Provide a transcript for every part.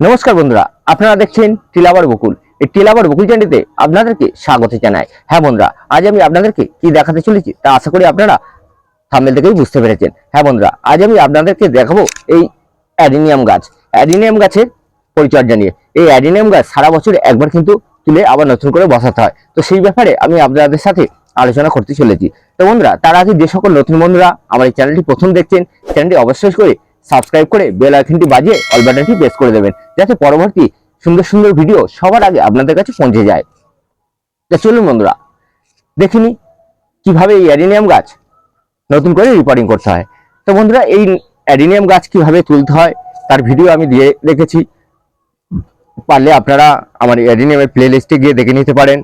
নমস্কার বন্ধুরা, আপনারা দেখছেন টিলাবার বকুল। এই টিলাবার বকুল চ্যানেলটিতে আপনাদেরকে স্বাগত জানাই। হ্যাঁ বন্ধুরা, আজ আমি আপনাদেরকে কি দেখাতে চলেছি তা আশা করি আপনারা থাম্বেল থেকেই বুঝতে পেরেছেন। হ্যাঁ বন্ধুরা, আজ আমি আপনাদেরকে দেখাবো এই অ্যাডিনিয়াম গাছ। অ্যাডিনিয়াম গাছের পরিচর্যা নিয়ে। এই অ্যাডিনিয়াম গাছ সারা বছর একবার কিন্তু তুলে আবার নতুন করে বসাতে হয়। তো সেই ব্যাপারে আমি আপনাদের সাথে আলোচনা করতে চলেছি। তো বন্ধুরা, তার আগে যে সকল নতুন বন্ধুরা আমার এই চ্যানেলটি প্রথম দেখছেন চ্যানেলটি অবশ্যই করে সাবস্ক্রাইব করে বেল আইকনটি বাজিয়ে অল বাটনটি প্রেস করে দেবেন, যাতে পরবর্তী সুন্দর সুন্দর ভিডিও সবার আগে আপনাদের কাছে পৌঁছে যায়। তা চলুন বন্ধুরা দেখিনি কীভাবে এই অ্যাডিনিয়াম গাছ নতুন করে রিপোর্টিং করতে হয়। তো বন্ধুরা, এই অ্যাডিনিয়াম গাছ কীভাবে তুলতে হয় তার ভিডিও আমি দিয়ে রেখেছি। পারলে আপনারা আমার অ্যাডিনিয়ামের প্লে লিস্টে গিয়ে দেখে নিতে পারেন।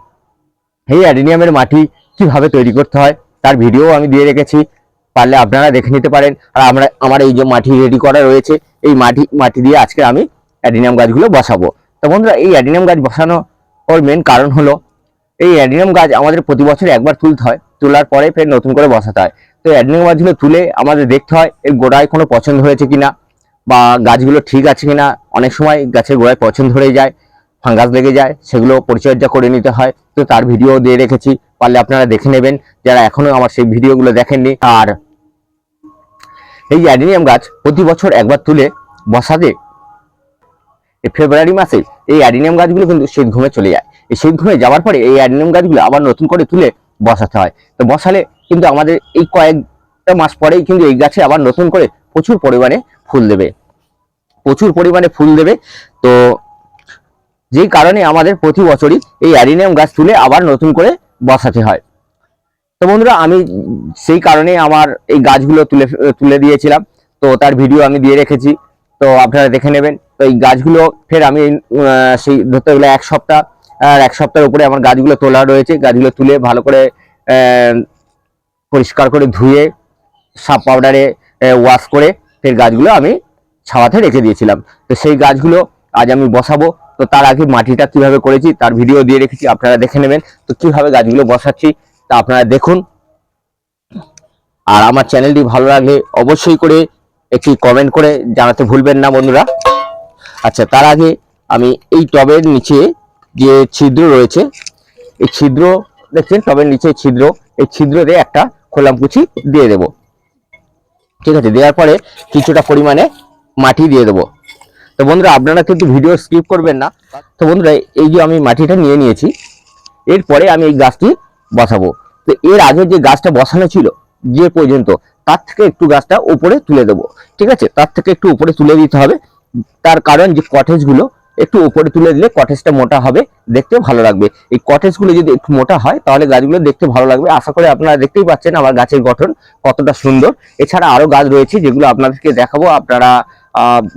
এই অ্যাডিনিয়ামের মাটি কীভাবে তৈরি করতে হয় তার ভিডিও আমি দিয়ে রেখেছি। পারলে আপনারা দেখে নিতে পারেন। আর আমরা আমার এই যে মাটি রেডি করা রয়েছে, এই মাটি মাটি দিয়ে আজকে আমি অ্যাডিনিয়াম গাছগুলো বসাবো। তো বন্ধুরা, এই অ্যাডিনিয়াম গাছ বসানো ওর মেন কারণ হলো, এই অ্যাডিনিয়াম গাছ আমাদের প্রতি বছর একবার তুলতে হয়। তোলার পরে ফের নতুন করে বসাতে হয়। তো অ্যাডিনিয়াম গাছগুলো তুলে আমাদের দেখতে হয়, এর গোড়ায় কোনো পছন্দ হয়েছে কিনা, বা গাছগুলো ঠিক আছে কিনা। অনেক সময় গাছের গোড়ায় পছন্দ হয়ে যায়। ফাঙ্গাস লেগে যায়, সেগুলো পরিচর্যা করে নিতে হয়। তো তার ভিডিও দিয়ে রেখেছি, পারলে আপনারা দেখে নেবেন, যারা এখনও আমার সেই ভিডিওগুলো দেখেননি। আর এই অ্যাডিনিয়াম গাছ প্রতি বছর একবার তুলে বসাতে ফেব্রুয়ারি মাসে এই অ্যাডিনিয়াম গাছগুলো কিন্তু শীত ঘুমে চলে যায়। এই শীত ঘুমে যাওয়ার পরে এই অ্যাডিনিয়াম গাছগুলো আবার নতুন করে তুলে বসাতে হয়। তো বসালে কিন্তু আমাদের এই কয়েকটা মাস পরেই কিন্তু এই গাছে আবার নতুন করে প্রচুর পরিমাণে ফুল দেবে। প্রচুর পরিমাণে ফুল দেবে। তো যেই কারণে আমাদের প্রতি বছরই এই অ্যারিনিয়াম গাছ তুলে আবার নতুন করে বসাতে হয়। তো বন্ধুরা, আমি সেই কারণে আমার এই গাছগুলো তুলে তুলে দিয়েছিলাম। তো তার ভিডিও আমি দিয়ে রেখেছি। তো আপনারা দেখে নেবেন। তো এই গাছগুলো ফের আমি সেই ধরতে গেলে এক সপ্তাহ, আর এক সপ্তাহের উপরে আমার গাছগুলো তোলা রয়েছে। গাছগুলো তুলে ভালো করে পরিষ্কার করে ধুয়ে সাপ পাউডারে ওয়াশ করে ফের গাছগুলো আমি ছাওয়াতে রেখে দিয়েছিলাম। তো সেই গাছগুলো আজ আমি বসাবো। তো তার আগে মাটিটা কীভাবে করেছি, তার ভিডিও দিয়ে রেখেছি, আপনারা দেখে নেবেন। তো কীভাবে গাছগুলো বসাচ্ছি, তা আপনারা দেখুন। আর আমার চ্যানেলটি ভালো লাগলে অবশ্যই করে একটি কমেন্ট করে জানাতে ভুলবেন না বন্ধুরা। আচ্ছা তার আগে আমি এই টবের নিচে যে ছিদ্র রয়েছে, এই ছিদ্র, দেখছেন টবের নিচে ছিদ্র, এই ছিদ্র দিয়ে একটা খোলাম কুচি দিয়ে দেব। ঠিক আছে, দেওয়ার পরে কিছুটা পরিমাণে মাটি দিয়ে দেবো। তো বন্ধুরা, আপনারা কিন্তু ভিডিও স্কিপ করবেন না। তো বন্ধুরা, এই যে আমি মাটিটা নিয়ে নিয়েছি, এরপরে আমি এই গাছটি বসাবো। তো এর আগে যে গাছটা বসানো ছিল, যে পর্যন্ত, তার থেকে একটু গাছটা উপরে তুলে দেবো। ঠিক আছে? তার থেকে একটু উপরে তুলে দিতে হবে। তার কারণ যে কটেজগুলো একটু উপরে তুলে দিলে কটেজটা মোটা হবে, দেখতে ভালো লাগবে। এই কটেজগুলো যদি একটু মোটা হয়, তাহলে গাছগুলো দেখতে ভালো লাগবে। আশা করি আপনারা দেখতেই পাচ্ছেন আমার গাছের গঠন কতটা সুন্দর। এছাড়া আরও গাছ রয়েছে, যেগুলো আপনাদেরকে দেখাবো। আপনারা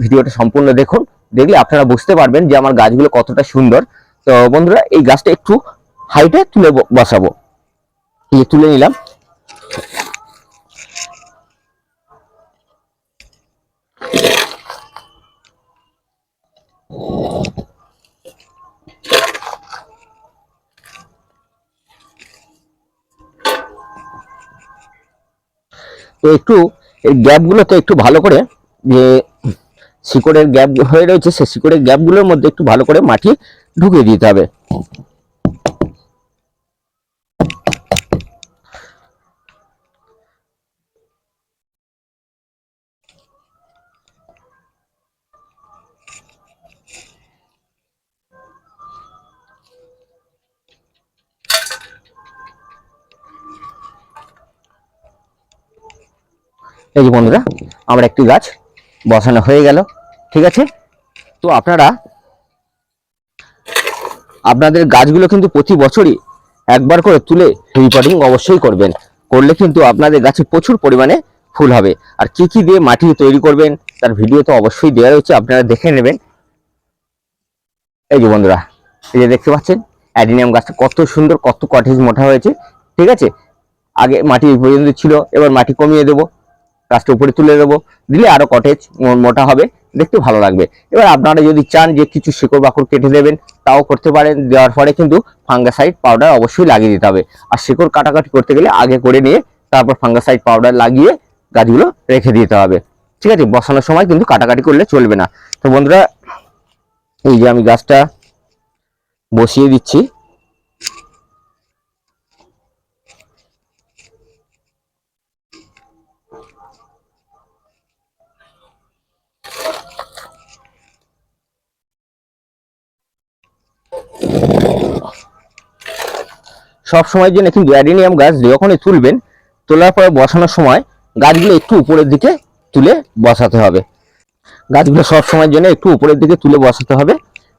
ভিডিওটা সম্পূর্ণ দেখুন। দেখলে আপনারা বুঝতে পারবেন যে আমার গাছগুলো কতটা সুন্দর। তো বন্ধুরা, এই গাছটা একটু হাইটে তুলে বসাবো। এই তুলে নিলাম। তো একটু এই গ্যাপগুলোতে একটু ভালো করে যে শিকড়ের গ্যাপ হয়ে রয়েছে, সেই শিকড়ের গ্যাপগুলোর মধ্যে একটু ভালো করে মাটি ঢুকিয়ে দিতে হবে। এই যে বন্ধুরা, আমার একটি গাছ বসানো হয়ে গেল, ঠিক আছে? তো আপনারা, আপনাদের গাছগুলো কিন্তু প্রতি বছরই একবার করে তুলে রিপোর্টিং অবশ্যই করবেন। করলে কিন্তু আপনাদের গাছে প্রচুর পরিমাণে ফুল হবে। আর কি কি দিয়ে মাটি তৈরি করবেন, তার ভিডিও তো অবশ্যই দেওয়া রয়েছে, আপনারা দেখে নেবেন। এই যে বন্ধুরা, এই যে দেখতে পাচ্ছেন, অ্যাডিনিয়াম গাছটা কত সুন্দর, কত কটেজ মোটা হয়েছে, ঠিক আছে? আগে মাটি পর্যন্ত ছিল, এবার মাটি কমিয়ে দেবো। গাছটা উপরে তুলে দেবো। দিলে আরও কটেজ মোটা হবে, দেখতে ভালো লাগবে। এবার আপনারা যদি চান যে কিছু শিকড় বাকড় কেটে দেবেন, তাও করতে পারেন। দেওয়ার পরে কিন্তু ফাঙ্গাসাইড পাউডার অবশ্যই লাগিয়ে দিতে হবে। আর শিকড় কাটাকাটি করতে গেলে আগে করে নিয়ে তারপর ফাঙ্গাসাইড পাউডার লাগিয়ে গাছগুলো রেখে দিতে হবে। ঠিক আছে? বসানোর সময় কিন্তু কাটাকাটি করলে চলবে না। তো বন্ধুরা, এই যে আমি গাছটা বসিয়ে দিচ্ছি। সব সময়ের জন্য কিন্তু অ্যাডিনিয়াম গাছ যখনই তুলবেন, তোলার পরে বসানোর সময় গাছগুলো একটু উপরের দিকে তুলে বসাতে হবে। গাছগুলো সব সময়ের জন্য একটু উপরের দিকে তুলে বসাতে হবে।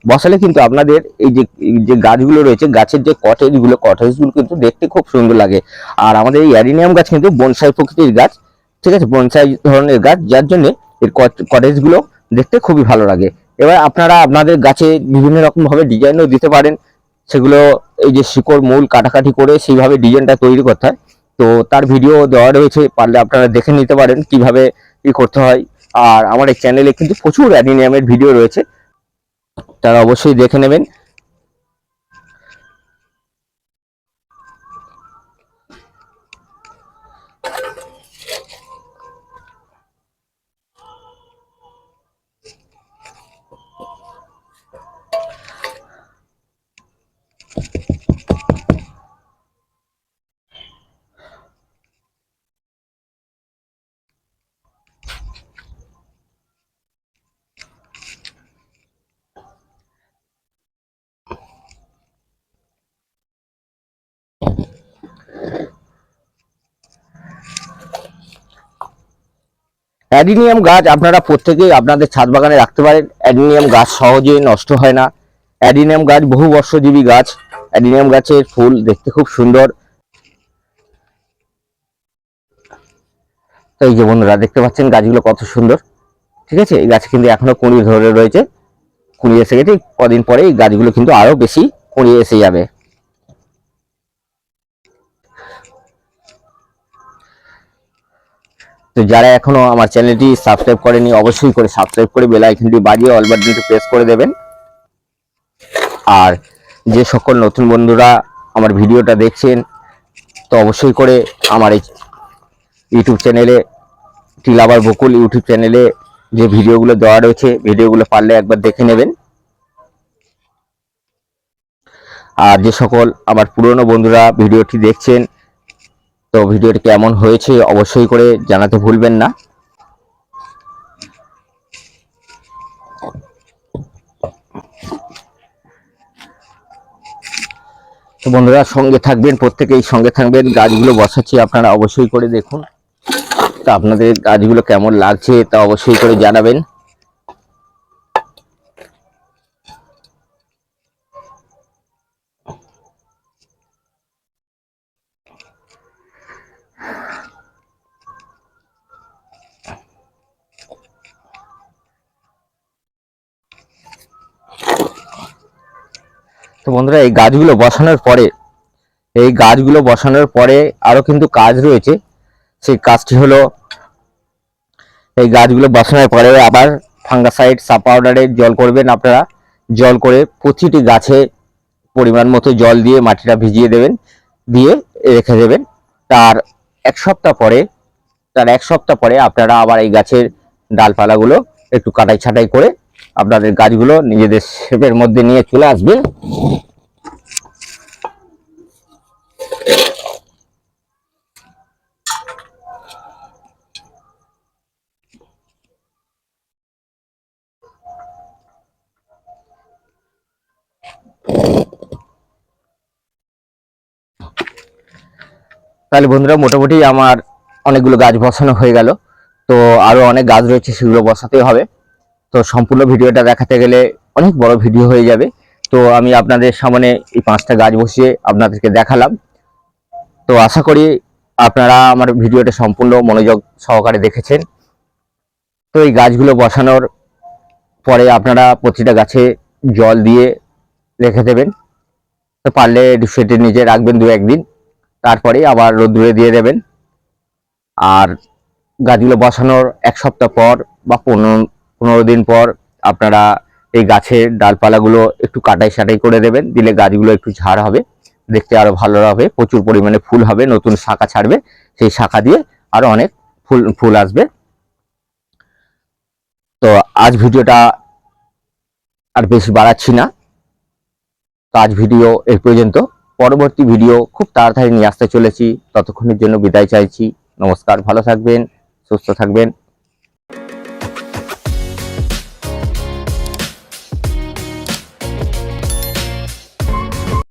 বসালে কিন্তু আপনাদের এই যে যে গাছগুলো রয়েছে, গাছের যে কটেজগুলো কটেজগুলো কিন্তু দেখতে খুব সুন্দর লাগে। আর আমাদের এই অ্যাডিনিয়াম গাছ কিন্তু বনসাই প্রকৃতির গাছ, ঠিক আছে? বনসাই ধরনের গাছ, যার জন্য এর কটেজগুলো দেখতে খুবই ভালো লাগে। এবার আপনারা আপনাদের গাছে বিভিন্ন রকমভাবে ডিজাইনও দিতে পারেন। সেগুলো এই যে শিকড় মূল কাটাকাটি করে সেইভাবে ডিজাইনটা তৈরি করতে হয়। তো তার ভিডিও দেওয়া রয়েছে, পারলে আপনারা দেখে নিতে পারেন কীভাবে কি করতে হয়। আর আমার এই চ্যানেলে কিন্তু প্রচুর অ্যাডিনিয়ামের ভিডিও রয়েছে, তারা অবশ্যই দেখে নেবেন। অ্যাডিনিয়াম গাছ আপনারা প্রত্যেকেই আপনাদের ছাদ বাগানে রাখতে পারেন। অ্যাডিনিয়াম গাছ সহজে নষ্ট হয় না। অ্যাডিনিয়াম গাছ বহু বর্ষজীবী গাছ। অ্যাডিনিয়াম গাছের ফুল দেখতে খুব সুন্দর। তো এই যে বন্ধুরা, দেখতে পাচ্ছেন গাছগুলো কত সুন্দর। ঠিক আছে? এই গাছ কিন্তু এখনও কুঁড়ি ধরে রয়েছে। কুঁড়ি এসে গেছে। কদিন পরে এই গাছগুলো কিন্তু আরও বেশি কুঁড়ি এসে যাবে। তো যারা এখনও আমার চ্যানেলটি সাবস্ক্রাইব করেনি, অবশ্যই করে সাবস্ক্রাইব করে বেল আইকনটি বাজিয়ে অল বাটনটি প্রেস করে দেবেন। আর যে সকল নতুন বন্ধুরা আমার ভিডিওটা দেখছেন, তো অবশ্যই করে আমার এই ইউটিউব চ্যানেলে, টিলাবার বকুল ইউটিউব চ্যানেলে যে ভিডিওগুলো দেওয়া রয়েছে, ভিডিওগুলো পারলে একবার দেখে নেবেন। আর যে সকল আমার পুরনো বন্ধুরা ভিডিওটি দেখছেন তো ভিডিওটি কেমন হয়েছে অবশ্যই করে জানাতে ভুলবেন না। তো বন্ধুরা সঙ্গে থাকবেন, প্রত্যেকেই সঙ্গে থাকবেন। গাছগুলো বসাচ্ছি, আপনারা অবশ্যই করে দেখুন। তা আপনাদের গাছগুলো কেমন লাগছে তা অবশ্যই করে জানাবেন। তো বন্ধুরা, এই গাছগুলো বসানোর পরে, এই গাছগুলো বসানোর পরে আরও কিন্তু কাজ রয়েছে। সেই কাজটি হলো, এই গাছগুলো বসানোর পরে আবার ফাঙ্গাসাইড সাপ পাউডারে জল করবেন আপনারা। জল করে প্রতিটি গাছে পরিমাণ মতো জল দিয়ে মাটিটা ভিজিয়ে দেবেন, দিয়ে রেখে দেবেন। তার এক সপ্তাহ পরে, তার এক সপ্তাহ পরে আপনারা আবার এই গাছের ডালপালাগুলো একটু কাটাই ছাটাই করে আপনাদের গাছগুলো নিজেদের শেপের মধ্যে নিয়ে চলে আসবেন তাহলে বন্ধুরা, মোটামুটি আমার অনেকগুলো গাছ বসানো হয়ে গেল। তো আরও অনেক গাছ রয়েছে, সেগুলো বসাতে হবে। তো সম্পূর্ণ ভিডিওটা দেখাতে গেলে অনেক বড় ভিডিও হয়ে যাবে। তো আমি আপনাদের সামনে এই পাঁচটা গাছ বসিয়ে আপনাদেরকে দেখালাম। তো আশা করি আপনারা আমার ভিডিওটা সম্পূর্ণ মনোযোগ সহকারে দেখেছেন। তো এই গাছগুলো বসানোর পরে আপনারা প্রতিটা গাছে জল দিয়ে রেখে দেবেন। তো পারলে সেটির নিচে রাখবেন দু একদিন। তারপরে আবার রোদ্দুরে দিয়ে দেবেন। আর গাছগুলো বসানোর এক সপ্তাহ পর বা পনেরো পনেরো দিন পর আপনারা এই গাছের ডালপালাগুলো একটু কাটাই সাটাই করে দেবেন, দিলে গাছগুলো একটু ঝাড় হবে, দেখতে আরও ভালো হবে, প্রচুর পরিমাণে ফুল হবে, নতুন শাখা ছাড়বে, সেই শাখা দিয়ে আরও অনেক ফুল ফুল আসবে। তো আজ ভিডিওটা আর বেশি বাড়াচ্ছি না। তো আজ ভিডিও এই পর্যন্ত। পরবর্তী ভিডিও খুব তাড়াতাড়ি নিয়ে আসতে চলেছি। ততক্ষণের জন্য বিদায় চাইছি। নমস্কার, ভালো থাকবেন, সুস্থ থাকবেন।